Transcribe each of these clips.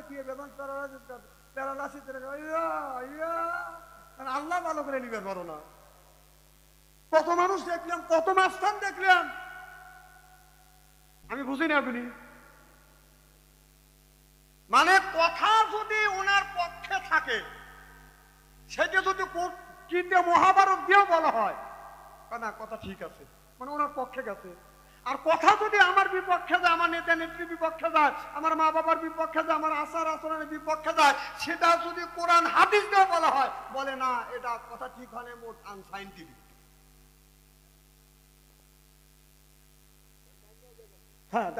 দেখিয়ে ইয়া মানে আল্লাহ ভালো করে নিবে পারো না। কত মানুষ দেখলাম, কত মাস্তান দেখলাম। আমি বুঝি না, আপনি? মানে কথা যদি ওনার পক্ষে থাকে, সেটা যদি মহাভারত দিয়েও বলা হয়, না কথা ঠিক আছে। মানে ওনার পক্ষে গেছে। আর কথা যদি আমার বিপক্ষে যায়, আমার নেতা নেত্রীর বিপক্ষে যায়, আমার মা বাবার বিপক্ষে যায়, আমার আচার আচরণের বিপক্ষে যায়, সেটা যদি কোরআন হাদিস দিয়ে বলা হয়, বলে না, এটা কথা ঠিক হয় মোট আনসাইন্টিফিক। হ্যাঁ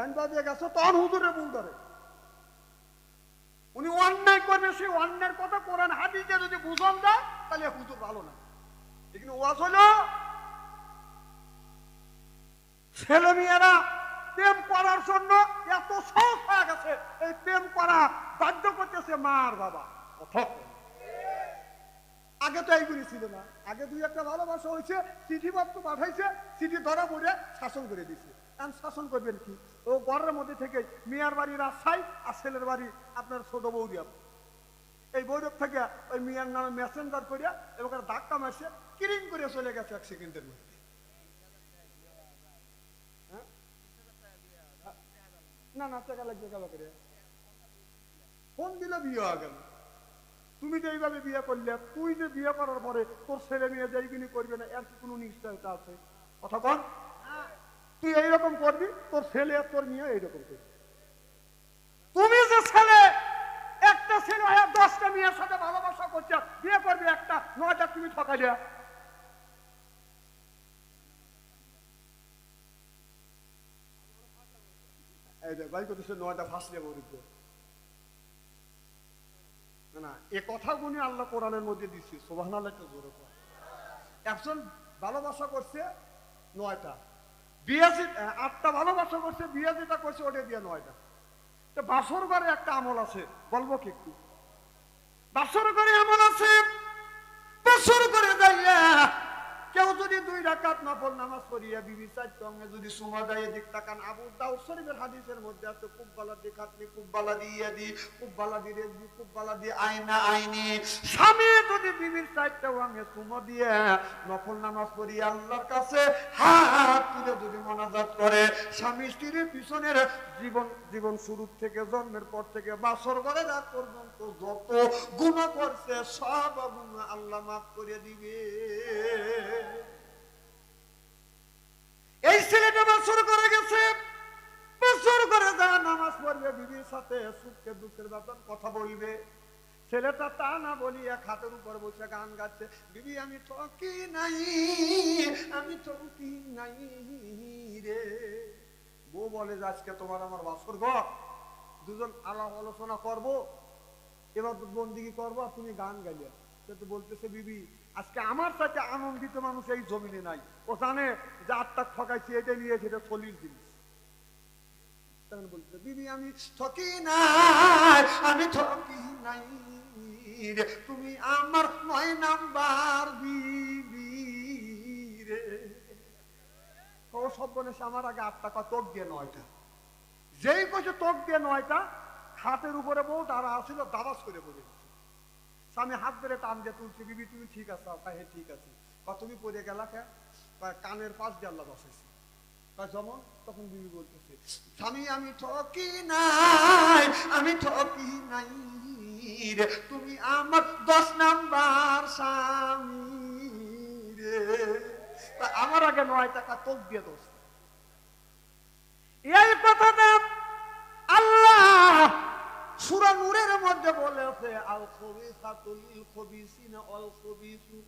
গেছে, তখন হুজুরে ধরে। উনি অন্যায় করবে, সেই অন্যায়ের কথা কোরআন যদি বুঝন দেয়, তাহলে ভালো ছেলে মেয়েরা প্রেম করার জন্য এত সহজ হয়ে গেছে। এই প্রেম করা বাধ্য করতেছে মা আর বাবা আগে তো এইগুলি ছিল না। আগে দুই একটা ভালোবাসা হয়েছে চিঠি পত্র পাঠাইছে, চিঠি ধরা পড়ে শাসন করে দিছে। এখন শাসন করবেন কি? ও ঘরের মধ্যে থেকে মেয়ার বাড়ির আশাই আর ছেলের বাড়ি আপনার ছোট বৌদি আপনি এই বৈরব থেকে ওই মিয়ার নামে মেসেঞ্জার করিয়া এবং ধাক্কা মারছে, কিরিং করে চলে গেছে এক সেকেন্ডের মধ্যে। না করে। ফোন দিলে বিয়ে গেল। তুমি যে এইভাবে বিয়ে করলে, তুই যে বিয়ে করার পরে তোর ছেলে মেয়ে করবে না, এর কোনো নিশ্চয়তা আছে? কথা তুই এইরকম করবি, তোর ছেলে আর তোর মেয়ে এইরকম করবি। তুমি যে ছেলে, একটা ছেলে দশটা মেয়ের সাথে ভালোবাসা করছে, বিয়ে করবি একটা, নয়টা তুমি ঠকা নয়টা না এ আল্লাহ কোরআনের মধ্যে দিচ্ছে সোভান একজন ভালোবাসা করছে নয়টা আটটা ভালোবাসা করছে বিয়ে যেটা করছে, ওটা দিয়ে নয়টা। তো বাসর ঘরে একটা আমল আছে, বলব কি একটু? বাসর ঘরে আমল আছে, বাসর ঘরে যাইয়া কেউ যদি দুই রাকাত নফল নামাজ পড়িয়া বিবি চার সঙ্গে যদি সুমা দেয় দিক তাকান, আবু দাউদ শরীফের হাদিসের মধ্যে আছে খুব বালা দি খাতনি খুব বালা দিয়ে দি খুব বালা দি রেজবি খুব বালা দি আয়না আইনি। স্বামী যদি বিবির দিয়ে নামাজ পড়িয়া আল্লাহর কাছে হাত তুলে যদি মোনাজাত করে, স্বামী স্ত্রীর পিছনের জীবন জীবন শুরু থেকে, জন্মের পর থেকে, বাসর করে রাত পর্যন্ত যত গুণা করছে, সব গুণা আল্লাহ মাফ করে দিবে। এই ছেলেটা বছর করে গেছে বছর করে যা নামাজ পড়বে, বিবির সাথে সুখের দুঃখের ব্যাপার কথা বলবে। ছেলেটা তা না বলি এক হাতের উপর বসে গান গাচ্ছে বিবি আমি ঠকি নাই, আমি ঠকি নাই রে। বউ বলে, যে আজকে তোমার আমার বাসর ঘর, দুজন আলাপ আলোচনা করব, এবার বন্দিগি করব আর তুমি গান গাইলে। সে তো বলতেছে বিবি আজকে আমার সাথে আনন্দিত মানুষ এই জমিনে নাই। ও জানে যে আটটা ঠকাইছি, এটা নিয়ে সেটা চল্লিশ জিনিস। বলছে বিবি আমি ঠকি নাই, আমি ঠকি নাই রে, তুমি আমার নয় নাম্বার বিবি রে। ও আমার আগে দিয়ে নয়টা। যেই কছে দিয়ে নয়টা হাতের উপরে বউ তারা আসছিল দাবাস করে বলে স্বামী হাত ধরে টান দিয়ে তুলছে, বিবি, তুমি ঠিক আছে? হ্যাঁ ঠিক আছে। বা তুমি পড়ে গেলা কে? কানের পাশ দিয়ে আল্লাহ বসেছে তা যেমন তখন বিবি বলতেছে, স্বামী, আমি ঠকি নাই, আমি ঠকি নাই রে তুমি আমার দশ নাম্বার স্বামী রে আমার আগে নয় টাকা তোক দিয়ে দোষ। এই কথাটা আল্লাহ সুরা নূরের মধ্যে বলেছে, আল খবিসাতুল খবিসিনা অল খবিসু।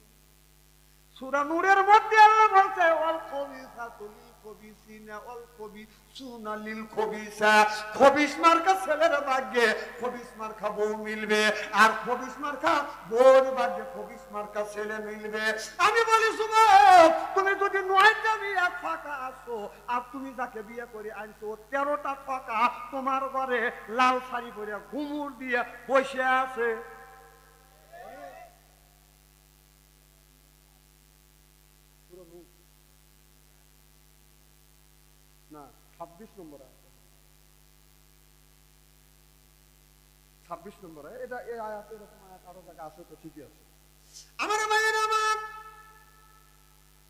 সূরা নূরের মধ্যে আল্লাহ বলছে অল খবিসাতুল খবিসিনা অল খবিসুনা লিল খবিসা। খবিস মার্কা ছেলের ভাগ্যে, খবিস মার্কা বউ মিলবে। আর খবিস মার্কা বউর ভাগ্যে খবিস মার্কা ছেলে মিলবে। আমি বলি তুমি যদি নয়টা বিয়ে ফাঁকা আসো, আর তুমি যাকে বিয়ে করে আনছো, তেরোটা ফাঁকা তোমার ঘরে লাল শাড়ি পরে ঘুমুর দিয়ে বসে আছে পুরো মুখ। না ছাব্বিশ নম্বর আছে ছাব্বিশ নম্বরে এটা, এই আয়াত, এরকম আয়াত আরও জায়গা আছে, তো ঠিকই আছে। আমার মায়ের আমার,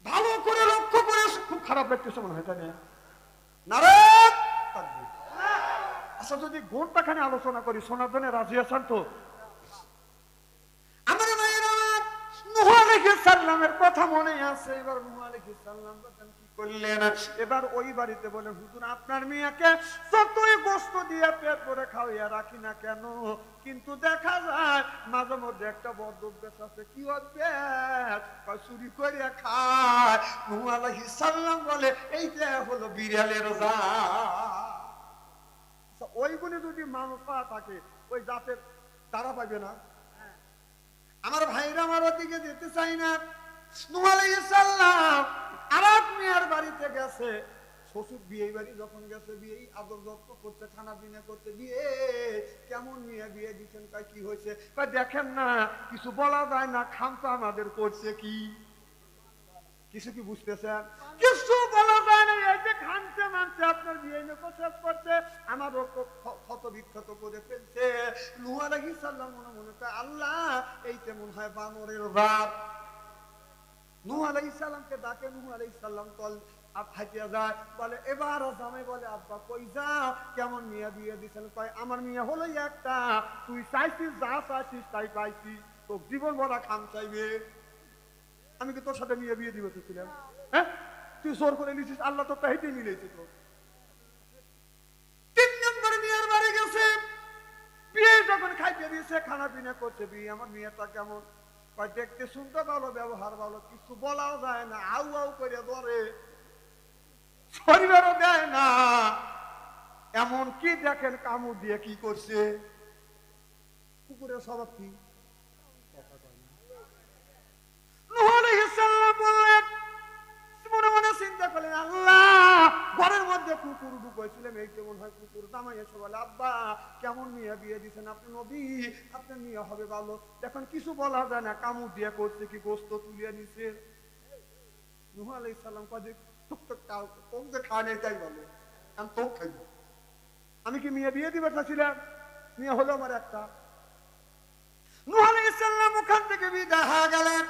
ভালো করে লক্ষ্য করে, খুব খারাপ লাগতেছে মনে হয়, তাই না? আচ্ছা যদি ঘণ্টা খানে আলোচনা করি জন্য রাজি আছেন তো আমার মায়ের আমার নূহ আলাইহিস সালামের কথা মনে আছে। এবার আলাইহিস সালাম কি করলেন? এবার ওই বাড়িতে বলে হুজুর আপনার মেয়েকে যতই গোস্ত দিয়ে পেট করে খাওয়াইয়া রাখি না কেন? কিন্তু দেখা যায় মাঝে মধ্যে একটা বদ অভ্যাস আছে। কি অভ্যাস? চুরি করিয়া খায়। নূহ আলাইহিস সালাম বলে এইটা হলো বিড়ালের আচ্ছা, ওই গুণে যদি মানুষ পা থাকে ওই জাতের তারা পাবে না। আমার ভাইরা আমার দিকে যেতে চাই না। দেখেন না, কিছু বলা যায় না খান তো আমাদের করছে কি? কিছু কি বুঝতেছেন? কিছু বলা যায় না, এই যে খানতে মানছে, আপনার বিয়ে প্রচার করছে আমারও ক্ষত বিক্ষত করে ফেলছে। সাল্লাম মনে মনে আল্লাহ এই তেমন হয় বানরের রাত নুহ ডাকে, নুহ তল যায়, বলে বলে, আব্বা, কই যাও কেমন মিয়া বিয়ে দিছেন? আমার মিয়া হলো একটা, তুই চাইছিস, যা চাইছিস, তাই তো জীবন ভরা চাইবে। আমি কি তোর সাথে মিয়া বিয়ে দিব ছিলাম হ্যাঁ? তুই জোর করে নিছিস, আল্লাহ তো তাইতে মিলেছে তো তিন নম্বর মিয়ার বাড়ি গেছে। বিয়ে যখন খাইতে দিয়েছে খানা পিনা করছে, বিয়ে, আমার মেয়েটা কেমন? দেখতে শুনতে ভালো ব্যবহার, ভালো। কিছু বলাও যায় না, আউ আউ করে ধরে। শরীরেরও দেয় না। এমন কি দেখেন কামড় দিয়ে কি করছে? কুকুরের স্বভাব কি? বললেন, মনে মনে চিন্তা করলেন, আল্লাহ! মধ্যে কুকুর ঢুকেছিলাম এই কেমন হয় কুকুর? দামাই এসে বলে, আব্বা, কেমন মেয়ে বিয়ে দিচ্ছেন আপনি নবী? আপনার মেয়ে হবে ভালো। এখন কিছু বলা যায় না, কামড় দিয়ে করছে কি গোস্ত তুলিয়ে নিছে। যে আমি কি মেয়ে বিয়ে দিবে মেয়ে হলো আমার একটা। নুহ আলাই ওখান থেকে বিদায় গেলেন।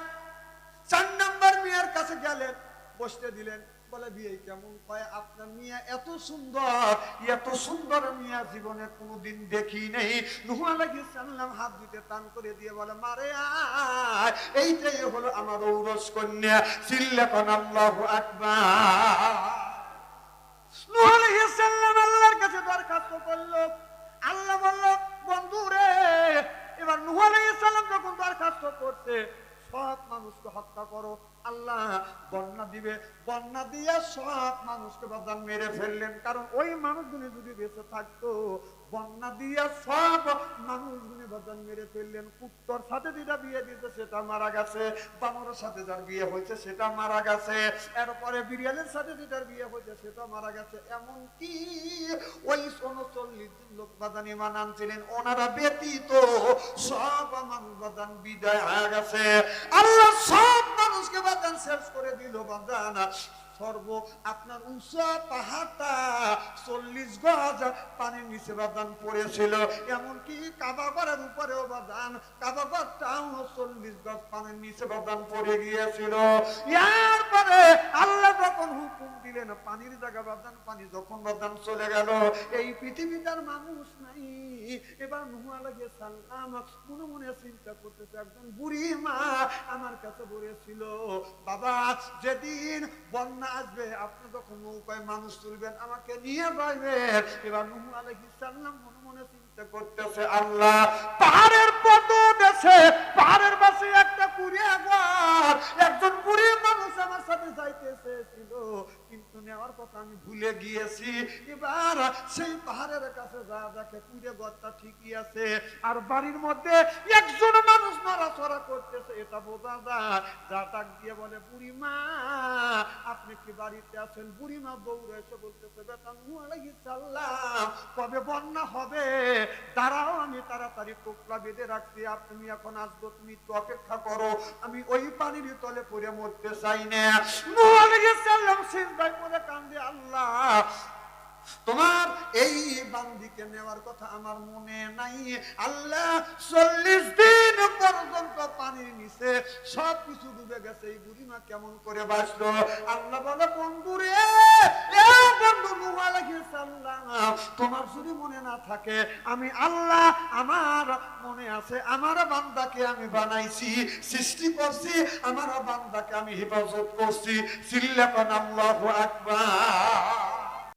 চার নম্বর মেয়ের কাছে গেলেন, বসতে দিলেন। বলে বিয়ে কেমন কয়? আপনার মিয়া এত সুন্দর এত সুন্দর মিয়া জীবনে কোনোদিন দেখি নেই। নুহু আলাইহিস সালাম হাত দিতে টান করে দিয়ে বলে, মারে এইটাই হলো আমার ঔরস কন্যা সিল্লাকান আল্লাহু আকবার। নূহ আল্লাহর কাছে দরখাস্ত করল। আল্লাহ বলল, বন্ধু রে, এবার নূহ আলাইহিস যখন দরখাস্ত করতে সব মানুষকে হত্যা করো। আল্লাহ বন্যা দিবে, বন্যা দিয়ে সব মানুষকে বাদান মেরে ফেললেন। কারণ ওই মানুষগুলি যদি বেঁচে থাকতো, বন্যা দিয়ে সব মানুষগুলি বাদান মেরে ফেললেন। উত্তর সাথে যেটা বিয়ে দিতে সেটা মারা গেছে। বানরের সাথে যার বিয়ে হয়েছে, সেটা মারা গেছে। এরপরে বিড়ালের সাথে যেটার বিয়ে হয়েছে সেটা মারা গেছে। এমন কি ওই উনচল্লিশ লোক বাদান ইমান আনছিলেন। ওনারা ব্যতীত সব মানুষ বাদান বিদায় হয়ে গেছে। আল্লাহ সব মানুষকে বাগান শেষ করে দিল বাদান সর্ব আপনার উঁচা পাহাড়টা। চল্লিশ গজ পানির নিচে বাদান পড়েছিল, এমনকি কাবাগরের উপরেও বাদান কাবাগরটাও চল্লিশ গজ পানির নিচে বাদান পড়ে গিয়েছিল। এরপরে আল্লাহ যখন হুকুম দিলেন, পানির জায়গা বাদান পানি যখন বাদান চলে গেল, এই পৃথিবীটার মানুষ নাই। এবার নুহু আলাইহিস সালাম মনে মনে চিন্তা করতেছে, একজন বুড়ি মা আমার কাছে বলেছিল, বাবা, যেদিন বন্যা আসবে, আপনি যখন নৌকায় মানুষ তুলবেন, আমাকে নিয়ে যাইবেন এবার নুহু আলাইহিস সালাম মনে মনে চিন্তা করতেছে, আল্লাহ, পাহাড়ের পত দেশে পাহাড়ের পাশে একটা কুড়িয়া ঘর একজন কুড়ি মানুষ আমার সাথে যাইতে চেয়েছিল। কিন্তু নেওয়ার কথা আমি ভুলে গিয়েছি। এবার সেই পাহাড়ের কাছে যা দেখে কুড়ে ঘরটা ঠিকই আছে। আর বাড়ির মধ্যে একজন মানুষ নড়াচড়া করতেছে, এটা বোঝা যায়। যা ডাক দিয়ে বলে বুড়ি মা আপনি কি বাড়িতে আছেন? বুড়ি মা দৌড়ে এসে বলতেছে, বেটা নু আলাইহিস সালাম, কবে বন্যা হবে? দাঁড়াও, আমি তাড়াতাড়ি টোকলা বেঁধে রাখছি। তুমি এখন আসব, তুমি একটু অপেক্ষা করো। আমি ওই পানির তলে পড়ে মরতে চাই না। নূহ আলাইহিস সালাম পড়ে কান্দে আল্লাহ। তোমার এই বান্দিকে নেওয়ার কথা আমার মনে নাই। আল্লাহ চল্লিশ দিন পর্যন্ত পানির নিচে সব কিছু ডুবে গেছে। এই বুড়িমা কেমন করে বাঁচলো? আল্লাহ বলে, বন্ধু রে তোমার যদি মনে না থাকে, আমি আল্লাহ আমার মনে আছে, আমার বান্দাকে আমি বানাইছি, সৃষ্টি করছি, আমার বান্দাকে আমি হেফাজত করছি। সিল্লাকান আল্লাহু আকবার।